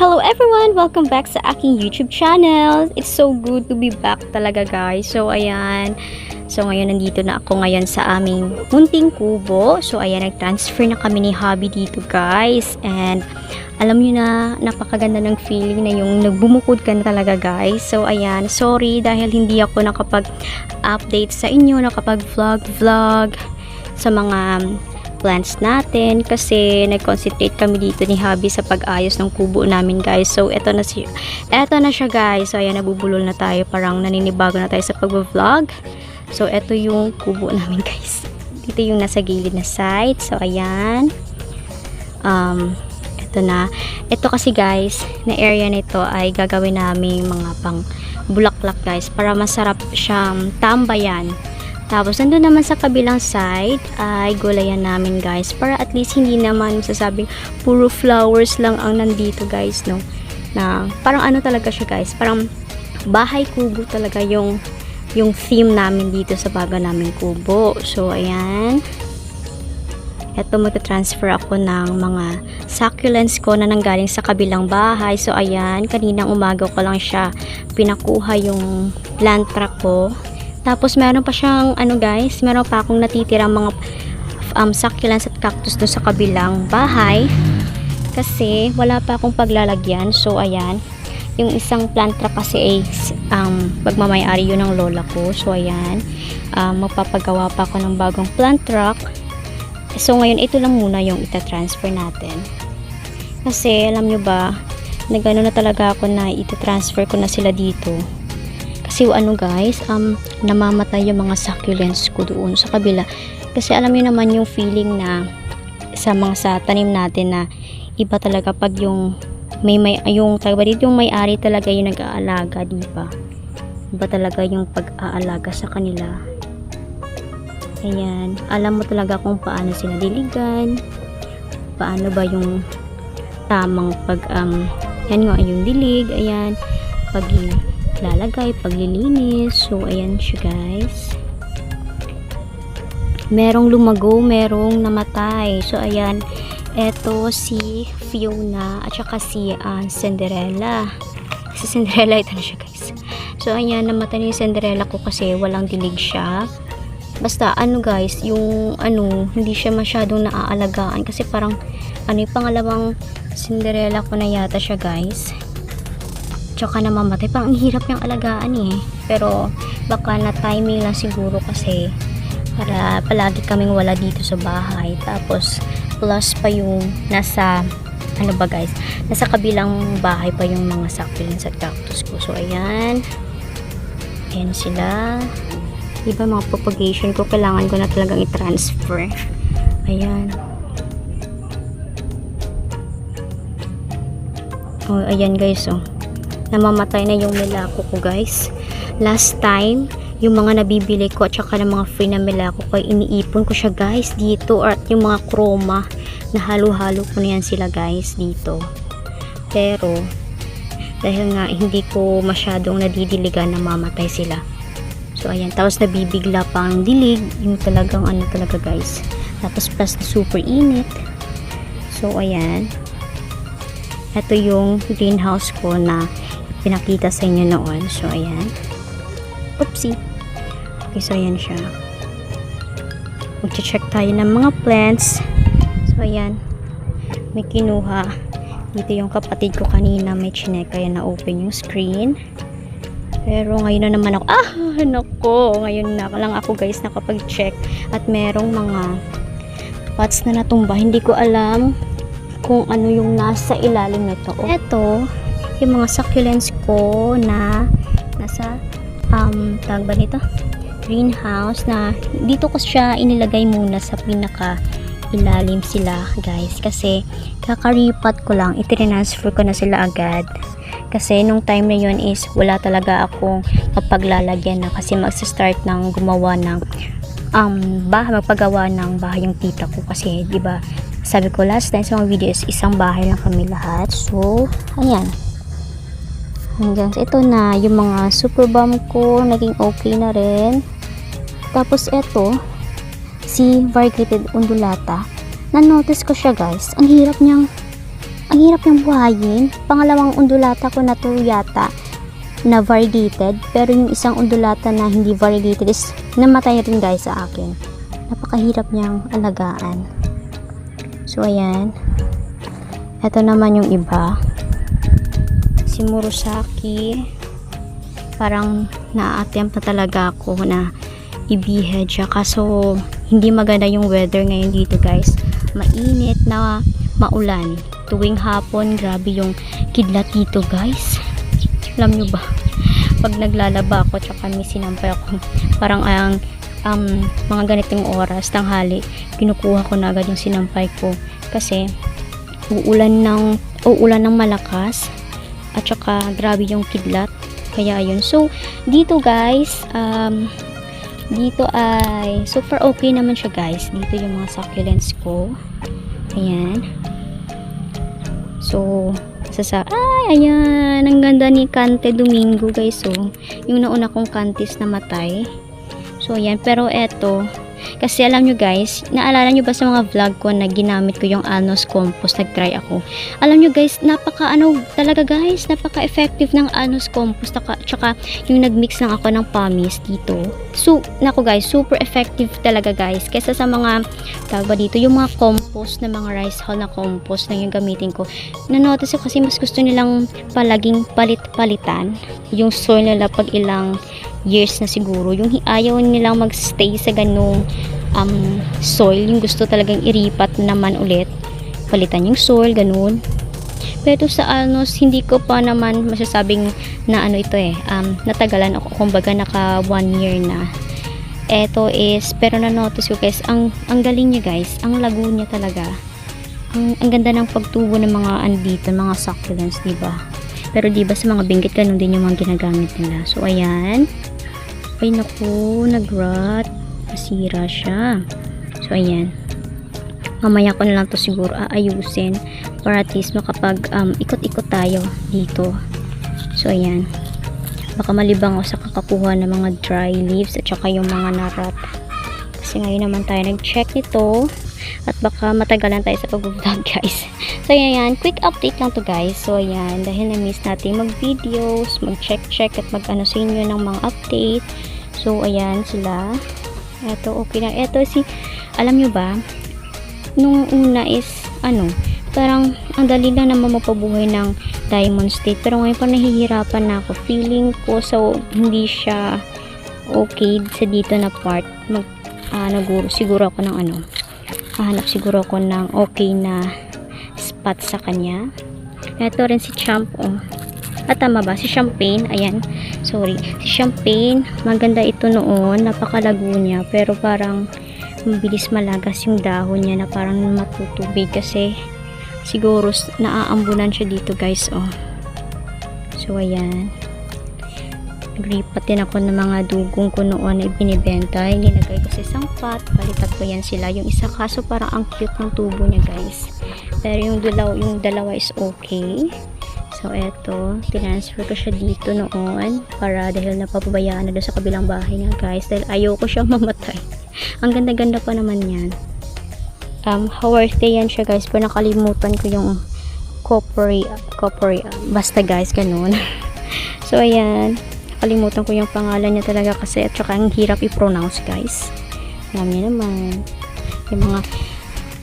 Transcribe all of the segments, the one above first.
Hello everyone! Welcome back sa aking YouTube channel. It's so good to be back talaga guys. So ayan. So ngayon nandito na ako ngayon sa aming munting kubo. So ayan, nag-transfer na kami ni Hobby dito guys. And alam nyo na, napakaganda ng feeling na yung nagbumukod ka na talaga guys. So ayan, sorry dahil hindi ako nakapag-update sa inyo, nakapag-vlog-vlog sa mga plants natin kasi nag-concentrate kami dito ni Habi sa pag-ayos ng kubo namin guys. So, eto na, si eto na siya guys. So, ayan, nabubulol na tayo. Parang naninibago na tayo sa pag-vlog. So, eto yung kubo namin guys. Dito yung nasa gilid na side. So, ayan. Um, eto na. Ito kasi guys, na area nito ay gagawin namin mga pang bulaklak guys para masarap siyang tambayan. Tapos, nandun naman sa kabilang side ay gulayan namin guys. Para at least hindi naman masasabing puro flowers lang ang nandito guys, no? Na, parang ano talaga siya guys. Parang bahay kubo talaga yung yung theme namin dito sa bago namin kubo. So, ayan. Ito, magta-transfer ako ng mga succulents ko na nanggaling sa kabilang bahay. So, ayan. Kaninang umaga ko lang siya pinakuha yung plant truck ko. Tapos meron pa siyang ano guys, meron pa akong natitirang mga um, succulents at cactus doon sa kabilang bahay. Kasi wala pa akong paglalagyan. So ayan, yung isang plant trap kasi ay um, pagmamayari yun ng lola ko. So ayan, um, magpapagawa pa ako ng bagong plant truck. So ngayon ito lang muna yung ita-transfer natin. Kasi alam nyo ba, nagano na talaga ako na ita-transfer ko na sila dito kasi ano guys, um, namamatay yung mga succulents ko doon sa kabila. Kasi alam niyo naman yung feeling na sa mga sa tanim natin na iba talaga pag yung may may yung tawag yung may-ari talaga yung nag-aalaga, di ba? Iba talaga yung pag-aalaga sa kanila. Ayan, alam mo talaga kung paano sila diligan, paano ba yung tamang pag um, yan nga yung dilig, ayan, pag lalagay, paglilinis. So, ayan siya guys. Merong lumago, merong namatay. So, ayan. Eto si Fiona at saka si uh, Cinderella. Si Cinderella, ito na siya guys. So, ayan, namatay ni Cinderella ko kasi walang dilig siya. Basta, ano guys, yung ano, hindi siya masyadong naaalagaan kasi parang, ano yung pangalawang Cinderella ko na yata siya guys tsaka namamatay. Parang ang hirap niyang alagaan eh. Pero baka na timing lang siguro kasi para palagi kaming wala dito sa bahay. Tapos plus pa yung nasa ano ba guys, nasa kabilang bahay pa yung mga succulents at cactus ko. So ayan. Ayan sila. Diba mga propagation ko, kailangan ko na talagang i-transfer. Ayan. Oh, ayan guys, oh namamatay na yung milako ko guys. Last time yung mga nabibili ko at saka ng mga free na milako ko iniipon ko siya guys dito at yung mga chroma na halo-halo ko na sila guys dito. Pero dahil nga hindi ko masyadong nadidiligan na mamatay sila. So ayan tapos nabibigla pa ang dilig. Yung talagang ano talaga guys. Tapos plus super init. So ayan. Ito yung greenhouse ko na pinakita sa inyo noon. So, ayan. Oopsie. Okay, so ayan siya. Mag-check tayo ng mga plants. So, ayan. May kinuha. Dito yung kapatid ko kanina may chinek kaya na-open yung screen. Pero ngayon na naman ako, ah, nako, ngayon na lang ako guys nakapag-check at merong mga pots na natumba. Hindi ko alam kung ano yung nasa ilalim nito. Ito, yung mga succulents ko na nasa um, tawag ba nito? greenhouse na dito ko siya inilagay muna sa pinaka ilalim sila guys. Kasi kakaripat ko lang itinransfer ko na sila agad. Kasi nung time na yun is wala talaga akong mapaglalagyan na kasi magsa-start ng gumawa ng um, bahay, magpagawa ng bahay yung tita ko. Kasi 'di ba sabi ko last time sa mga videos isang bahay lang kami lahat. So ayan hanggang ito na yung mga super bomb ko naging okay na rin tapos ito si variegated undulata na notice ko siya guys ang hirap niyang ang hirap niyang buhayin. Pangalawang undulata ko na to yata na variegated. Pero yung isang undulata na hindi variegated is namatay rin guys sa akin. Napakahirap niyang alagaan. So, ayan. Ito naman yung iba. Si Murasaki. Parang na-attempt na talaga ako na ibihed siya. Kaso, hindi maganda yung weather ngayon dito guys. Mainit na maulan. Tuwing hapon, grabe yung kidlat dito guys. Alam nyo ba? Pag naglalaba ako, tsaka may sinampay ako, parang ang um, mga ganitong oras, tanghali, kinukuha ko na agad yung sinampay ko. Kasi, uulan ng, uulan ng malakas, at saka grabe yung kidlat. Kaya yun. So, dito guys, um, dito ay super okay naman siya guys. Dito yung mga succulents ko. Ayan. So, sasa ay ayan ang ganda ni Kante Domingo guys so yung nauna kong kantis na matay so ayan pero eto kasi alam nyo guys naalala nyo ba sa mga vlog ko na ginamit ko yung Alnos Compost nag-try ako? Alam nyo guys napaka ano talaga guys napaka effective ng Alnos Compost tsaka, yung nagmix lang ako ng pamis dito. So nako guys super effective talaga guys kesa sa mga tawag dito yung mga compost na mga rice hull na compost na yung gamitin ko. Na-notice ko kasi mas gusto nilang palaging palit-palitan yung soil nila pag ilang years na siguro yung ayaw nilang magstay sa ganung um, soil yung gusto talagang iripat naman ulit. Palitan yung soil ganun. Pero sa Alnos hindi ko pa naman masasabing na ano ito eh um, natagalan ako. Kumbaga naka one year na. Eto is pero na notice ko guys ang ang galing niya guys ang lago niya talaga. Ang, ang ganda ng pagtubo ng mga andito mga succulents di ba pero di ba sa mga binggit ganun din yung mga ginagamit nila? So ayan. Ay naku nag-rot. Nasira siya. So ayan. Mamaya ko na lang to siguro aayusin para at least makapag um, ikot-ikot tayo dito. So ayan. Baka malibang ako sa kakakuha ng mga dry leaves at saka yung mga narat kasi ngayon naman tayo nag-check nito at baka matagalan tayo sa pag-vlog guys. So ayan, quick update lang to guys. So ayan, dahil na-miss natin mag-videos mag-check-check at mag-ano sa inyo ng mga update. So ayan sila. Eto okay na, eto si alam nyo ba nung una is ano parang ang dali lang naman mapabuhay ng diamond state. Pero ngayon pa nahihirapan na ako. Feeling ko so hindi siya okay sa dito na part. Mag naguro siguro ako ng ano hahanap siguro ako ng okay na spot sa kanya. Ito rin si Champ oh. at tama ba? Si Champagne? Ayan. Sorry. Si Champagne maganda ito noon. Napakalago niya. Pero parang mabilis malagas yung dahon niya na parang matutubig. Kasi siguro naaambunan siya dito guys oh. So ayan naglipat din ako ng mga dugong ko noon na ibinibenta. Nilagay ko sa isang pot. Balikat ko yan sila. Yung isa kaso parang ang cute ng tubo niya guys. Pero yung dalaw yung dalawa is okay. So eto. Transfer ko siya dito noon para dahil napapabayaan na doon sa kabilang bahay niya guys. Dahil ayoko siyang mamatay. Ang ganda-ganda pa naman yan. Um, Haworthy yan siya guys? Pero nakalimutan ko yung coppery, coppery, basta guys. Ganun. So ayan nakalimutan ko yung pangalan niya talaga kasi at saka ang hirap i-pronounce guys. Niyo naman yung mga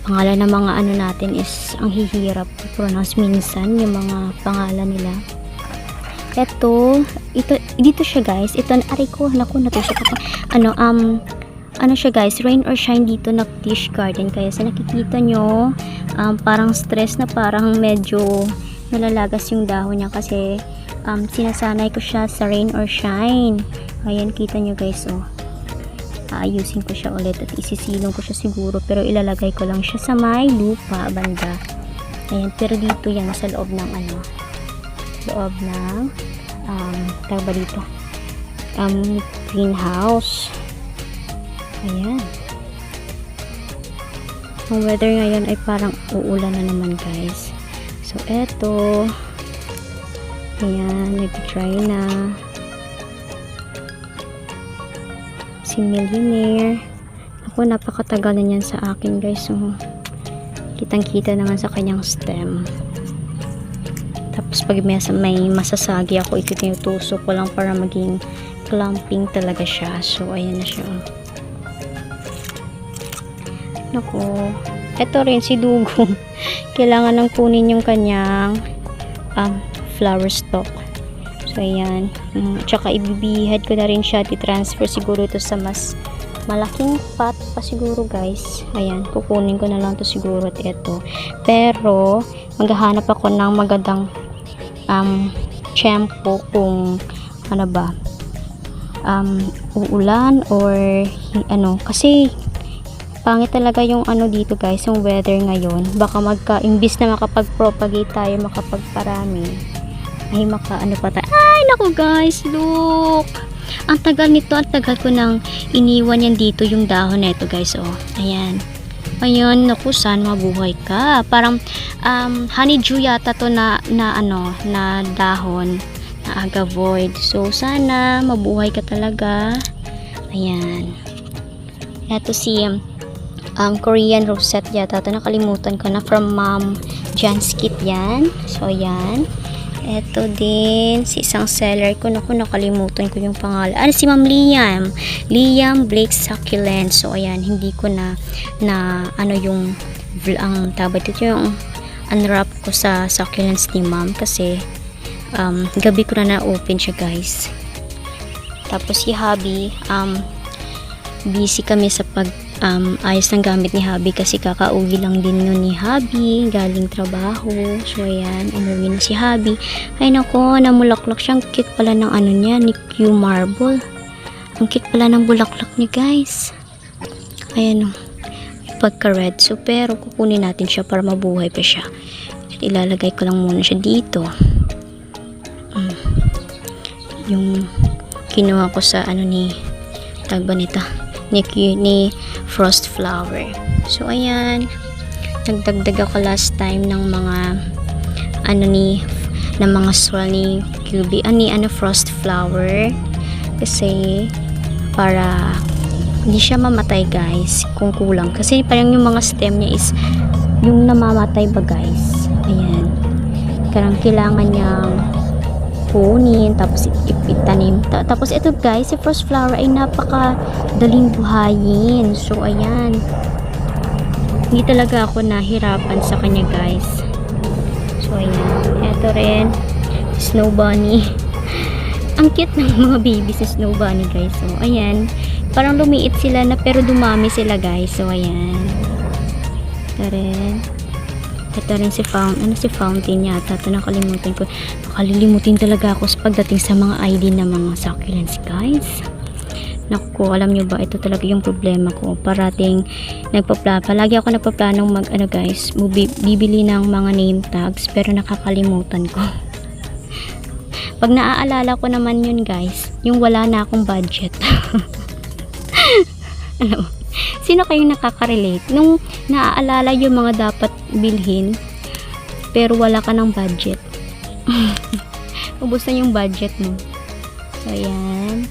pangalan ng mga ano natin is ang hihirap i-pronounce minsan yung mga pangalan nila. Eto ito dito siya guys. Ito aray ko naku natusok ako. Ano um ano siya guys, rain or shine dito na dish garden. Kaya sa nakikita nyo, um, parang stress na parang medyo nalalagas yung dahon niya kasi um, sinasanay ko siya sa rain or shine. Ayan, kita nyo guys, oh. Aayusin ko siya ulit at isisilong ko siya siguro pero ilalagay ko lang siya sa may lupa banda. Ayan, pero dito yan sa loob ng ano, loob ng um, tawag ba dito? Um, greenhouse. Ayan. Ang weather ngayon ay parang uulan na naman guys. So, eto. Ayan, nag-try na. Si Millionaire. Ako, napakatagal na yan sa akin guys. So, kitang-kita naman sa kanyang stem. Tapos pag may, may masasagi ako, ito tinutusok ko lang para maging clumping talaga siya. So, ayan na siya. oh. Naku. Ito rin si Dugo. Kailangan nang kunin yung kanyang um, flower stalk. So, ayan. Mm, tsaka ibibihad ko na rin siya. Ti-transfer siguro ito sa mas malaking pot pa siguro guys. Ayan. Kukunin ko na lang to siguro at ito. Pero, maghahanap ako ng magandang um, shampoo kung ano ba um, uulan or ano kasi pangit talaga yung ano dito guys yung weather ngayon baka magka imbis na makapag-propagate tayo makapagparami ay maka ano pa tayo ay naku guys look. Ang tagal nito ang tagal ko nang iniwan yan dito yung dahon na ito guys oh. Ayan. Ayun naku sana mabuhay ka. Parang um, honeydew yata to na, na ano na dahon na agavoid so sana mabuhay ka talaga. Ayan. Ito si um, um, Korean rosette yata ito nakalimutan ko na from mom Jan's Kit yan. So ayan ito din si isang seller ko. Naku nakalimutan ko yung pangalan. Ano si Ma'am Liam. Liam Blake Succulent so ayan hindi ko na na ano yung ang tablet ito yung unwrap ko sa succulents ni ma'am kasi um, gabi ko na na-open siya guys. Tapos si hubby um, busy kami sa pag um, ayos ng gamit ni hubby kasi kakauwi lang din nun ni hubby. Galing trabaho. So ayan. Umuwi na si hubby. Ay nako. Namulaklak siyang cute pala ng ano niya. Ni Q Marble. Ang cute pala ng bulaklak niya guys. Ayan o pagka red so pero kukunin natin siya para mabuhay pa siya. At ilalagay ko lang muna siya dito. Mm. yung kinuha ko sa ano ni tag ba nito? Ni, ni frost flower. So ayan. Nagdagdag ako last time ng mga ano ni ng mga swirl ni QB ano ni ano frost flower. Kasi para hindi siya mamatay guys kung kulang. Kasi parang yung mga stem niya is yung namamatay ba guys? Ayan. Karang kailangan niyang kunin tapos itanim Ta- tapos ito guys si frost flower ay napaka daling buhayin. So ayan. Hindi talaga ako nahirapan sa kanya guys. So ayan. Ito rin snow bunny. Ang cute ng mga babies sa snow bunny guys. So ayan. Parang lumiit sila na pero dumami sila guys. So ayan. Ito rin. Ito rin si Fountain, ano si Fountain yata, ito nakalimutan ko. Nakalilimutin talaga ako sa pagdating sa mga ID ng mga succulents guys. Naku, alam nyo ba, ito talaga yung problema ko. Parating nagpapla, palagi ako nagpaplanong mag, ano guys, bibili ng mga name tags, pero nakakalimutan ko. Pag naaalala ko naman yun guys, yung wala na akong budget. ano, sino kayong nakaka-relate? Nung naaalala yung mga dapat bilhin, pero wala ka ng budget. Ubus na yung budget mo. So, ayan.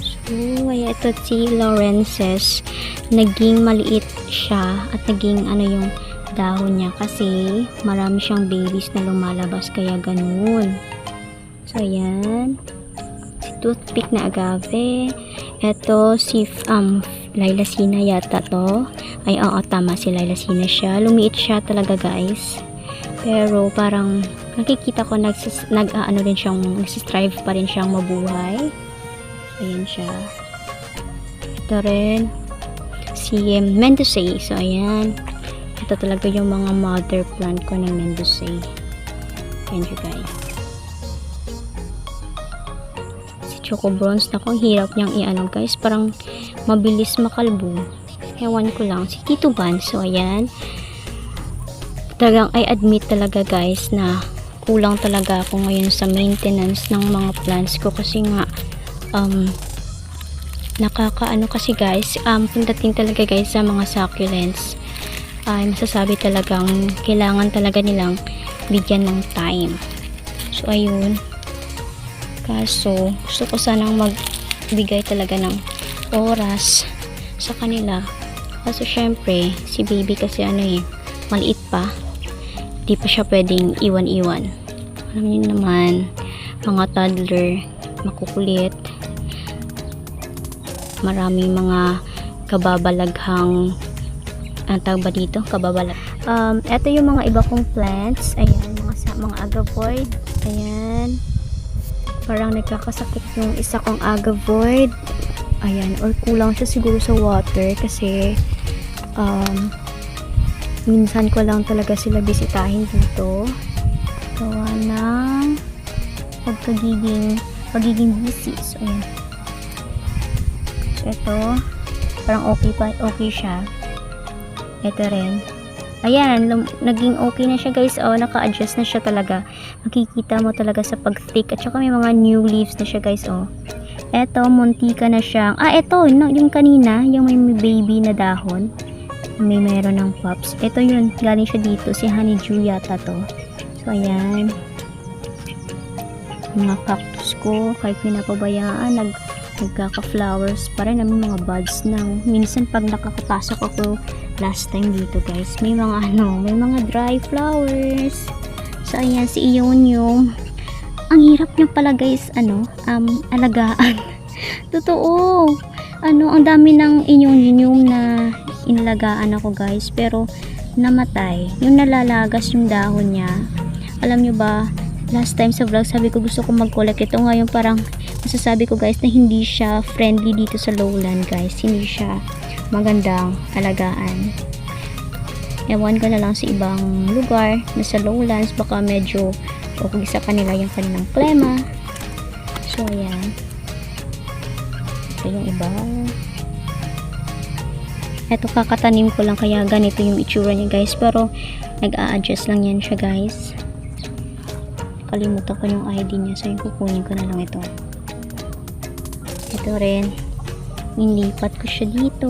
So, ay, ito si Lawrence's. Naging maliit siya at naging ano yung dahon niya kasi marami siyang babies na lumalabas kaya ganun. So, ayan. Si toothpick na agave. Ito si um, Laila Sina yata to. Ay, oo, tama si Laila Sina siya. Lumiit siya talaga guys. Pero parang nakikita ko nagsis, nag ah, ano rin siyang nagsistrive pa rin siyang mabuhay. Ayan siya. Ito rin si um, Mendocay. So ayan. Ito talaga yung mga mother plant ko ng Mendocay. Ayan siya guys. Si Choco Bronze na ang hirap niyang i-ano guys. Parang mabilis makalbo. Ewan ko lang. Si Tito Ban. So ayan talagang I admit talaga guys na kulang talaga ako ngayon sa maintenance ng mga plants ko kasi nga um nakakaano kasi guys um pagdating talaga guys sa mga succulents ay masasabi talagang kailangan talaga nilang bigyan ng time so ayun kaso gusto ko sanang magbigay talaga ng oras sa kanila kaso syempre si baby kasi ano eh maliit pa. Di pa siya pwedeng iwan-iwan. Alam niyo naman, mga toddler, makukulit. Maraming mga kababalaghang ang tawag ba dito? Kababalag. Um, ito yung mga iba kong plants. Ayan, mga, mga agavoid. Ayan. Parang nagkakasakit yung isa kong agavoid. Ayan, or kulang siya siguro sa water kasi um, minsan ko lang talaga sila bisitahin dito. Gawa ng pagkagiging pagiging busy. So, ayan. So, ito, parang okay pa, okay siya. Ito rin. Ayan, naging okay na siya guys. Oh, naka-adjust na siya talaga. Makikita mo talaga sa pag-thick. At saka may mga new leaves na siya guys. Oh. Eto, muntika na siyang... Ah, eto, yung kanina, yung may baby na dahon. May meron ng pops. Ito yun, galing siya dito. Si Honeydew yata to. So, ayan. Mga cactus ko, kahit pinapabayaan, nag, nagkaka-flowers pa rin. May mga buds na. Minsan, pag nakakapasok ako last time dito guys, may mga ano, may mga dry flowers. So, ayan, si Ionium. Ang hirap niya pala guys, ano, um, alagaan. Totoo. Ano, ang dami ng inyong na inalagaan ako guys, pero namatay. Yung nalalagas yung dahon niya. Alam nyo ba, last time sa vlog, sabi ko gusto ko mag-collect ito. Ngayon parang masasabi ko guys na hindi siya friendly dito sa lowland guys. Hindi siya magandang alagaan. Ewan ko na lang sa ibang lugar na sa lowlands baka medyo okay sa kanila yung kanilang klema. So, ayan. Ito yung iba. Ito kakatanim ko lang kaya ganito yung itsura niya guys. Pero nag-a-adjust lang yan siya guys. Kalimutan ko yung ID niya. So, yung kukunin ko na lang ito. Ito rin. Nilipat ko siya dito.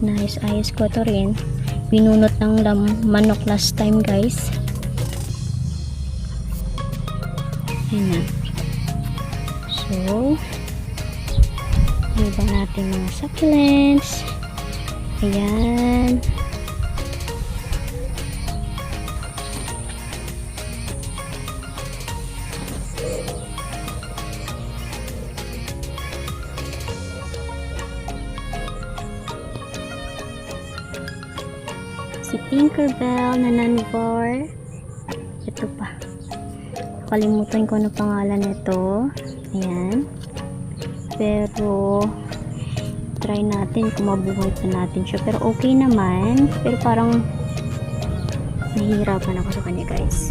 Nice. Ayos ko ito rin. Binunot ng manok last time guys. Ayan na. So, iba natin mga succulents. Ayan. Si Tinkerbell na nanvar. Ito pa. Kalimutan ko na pangalan nito. Ayan. Pero, try natin kung mabuhay pa natin siya. Pero okay naman. Pero parang, nahihirapan ako sa kanya guys.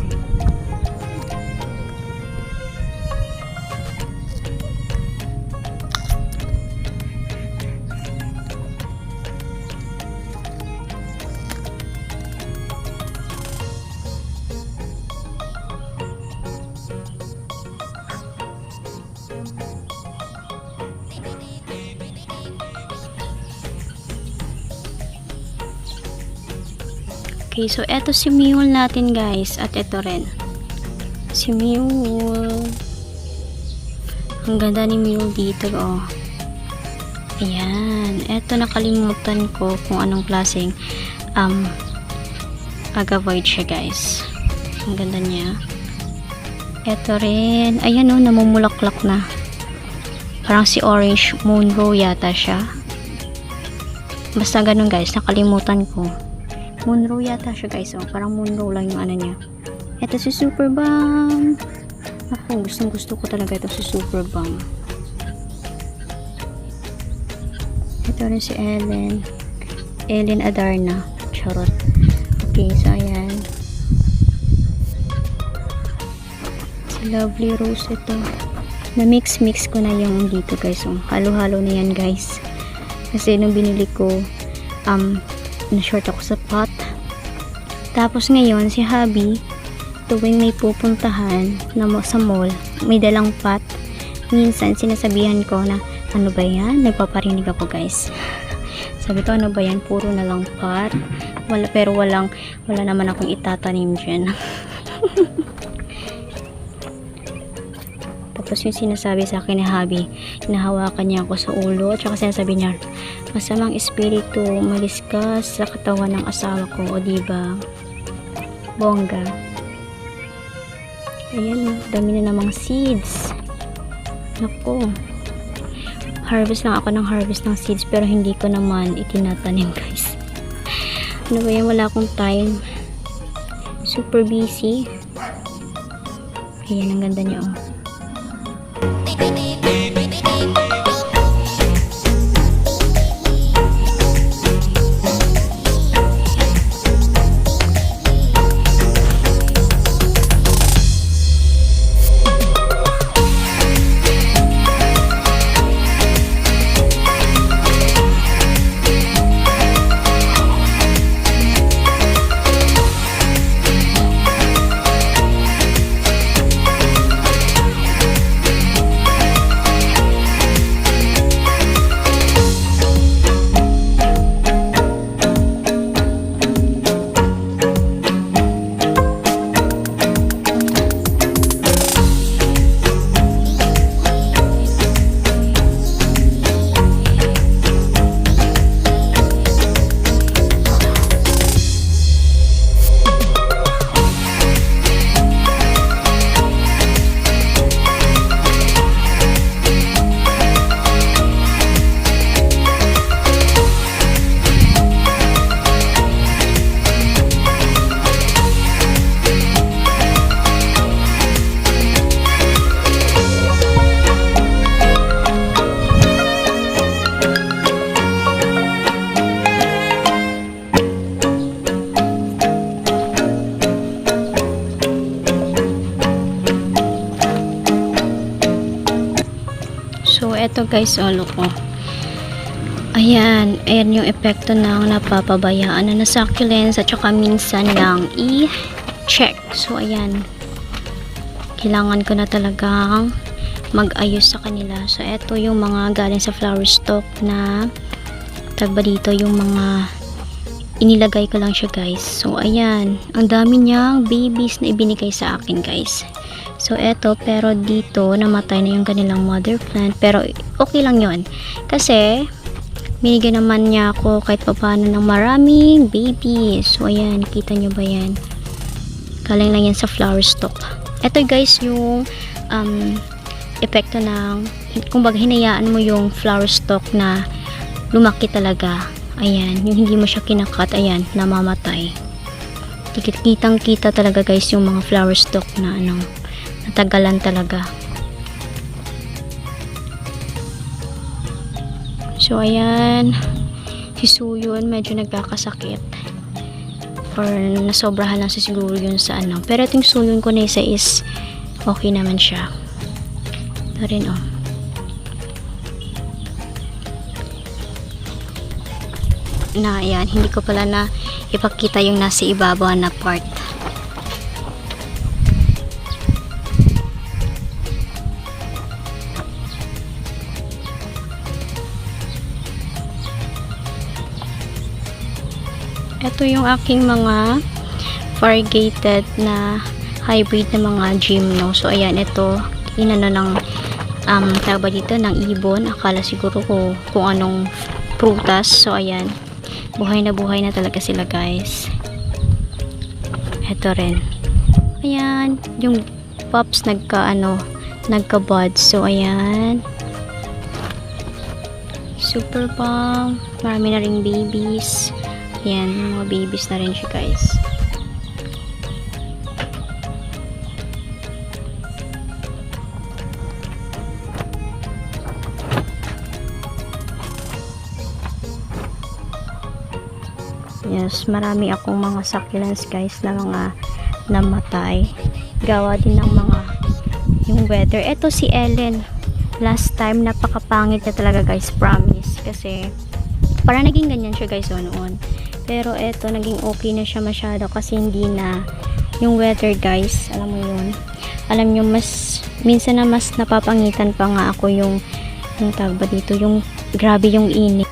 Okay, so eto si Mule natin guys. At eto rin. Si Mule. Ang ganda ni Mule dito oh. Ayan. Eto nakalimutan ko kung anong klaseng um, agavoid siya guys. Ang ganda niya. Eto rin. Ayan oh, namumulaklak na. Parang si Orange Moonrow yata siya. Basta ganun guys, nakalimutan ko. Monroe yata siya guys. Oh. Parang Monroe lang yung ano niya. Ito si Super Bang. Ako, gustong gusto ko talaga ito si Super Bang. Ito rin si Ellen. Ellen Adarna. Charot. Okay, so ayan. Si Lovely Rose ito. Na-mix-mix ko na yung dito guys. Oh. Halo-halo na yan guys. Kasi nung binili ko, um, na-short ako sa pot. Tapos ngayon, si Habi, tuwing may pupuntahan na sa mall, may dalang pot. Minsan, sinasabihan ko na, ano ba yan? Nagpaparinig ako guys. Sabi ko, ano ba yan? Puro na lang pot. Wala, pero walang, wala naman akong itatanim dyan. Tapos yung sinasabi sa akin ni Habi, hinahawakan niya ako sa ulo. At saka sinasabi niya, masamang espiritu, umalis ka sa katawan ng asawa ko. O diba? Bongga. Ayan dami na namang seeds. Naku. Harvest lang ako ng harvest ng seeds pero hindi ko naman itinatanim guys. Ano ba yan? Wala akong time. Super busy. Ayan, ang ganda niya oh. So, eto guys, olo ko. Ayan, ayan yung epekto ng napapabayaan na na succulents at saka minsan lang i-check. So, ayan. Kailangan ko na talagang mag-ayos sa kanila. So, eto yung mga galing sa flower stock na tagba dito yung mga inilagay ko lang siya guys. So, ayan. Ang dami niyang babies na ibinigay sa akin guys. So, eto, pero dito, namatay na yung kanilang mother plant. Pero, okay lang yon Kasi, binigyan naman niya ako kahit papaano ng maraming babies. So, ayan, kita nyo ba yan? Galing lang yan sa flower stock. Eto guys, yung um, epekto ng, kumbaga, hinayaan mo yung flower stock na lumaki talaga. Ayan, yung hindi mo siya kinakat, ayan, namamatay. Kitang kita talaga guys yung mga flower stock na ano, natagalan talaga. So, ayan. Si Suyun, medyo nagkakasakit. Or nasobrahan lang sa siguro yun sa ano. Pero itong Suyun ko na isa is okay naman siya. Ito rin, oh. Na, ayan. Hindi ko pala na ipakita yung nasa ibabaw na part. Ito yung aking mga variegated na hybrid na mga gymno. So, ayan, ito, inano ng um, tawag ba dito, ng ibon. Akala siguro ko kung anong prutas. So, ayan, buhay na buhay na talaga sila, guys. Ito rin. Ayan, yung pups nagka, ano, nagka-buds. So, ayan. Super bomb. Marami na ring babies. Yan, mga babies na rin siya guys. Yes, marami akong mga succulents guys na mga namatay. Gawa din ng mga yung weather. Ito si Ellen. Last time, napakapangit na talaga guys, promise. Kasi, para naging ganyan siya guys oh, noon. Pero eto, naging okay na siya masyado kasi hindi na yung weather guys, alam mo yun. Alam nyo, mas, minsan na mas napapangitan pa nga ako yung, yung ba dito, yung grabe yung init.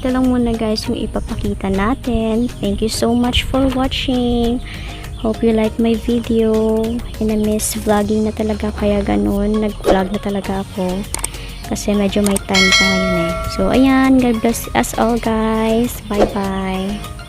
Ito lang muna, guys, yung ipapakita natin. Thank you so much for watching. Hope you like my video. And I miss vlogging na talaga kaya ganun. Nag-vlog na talaga ako. Kasi medyo may time pa ngayon eh. So, ayan. God bless us all guys. Bye-bye.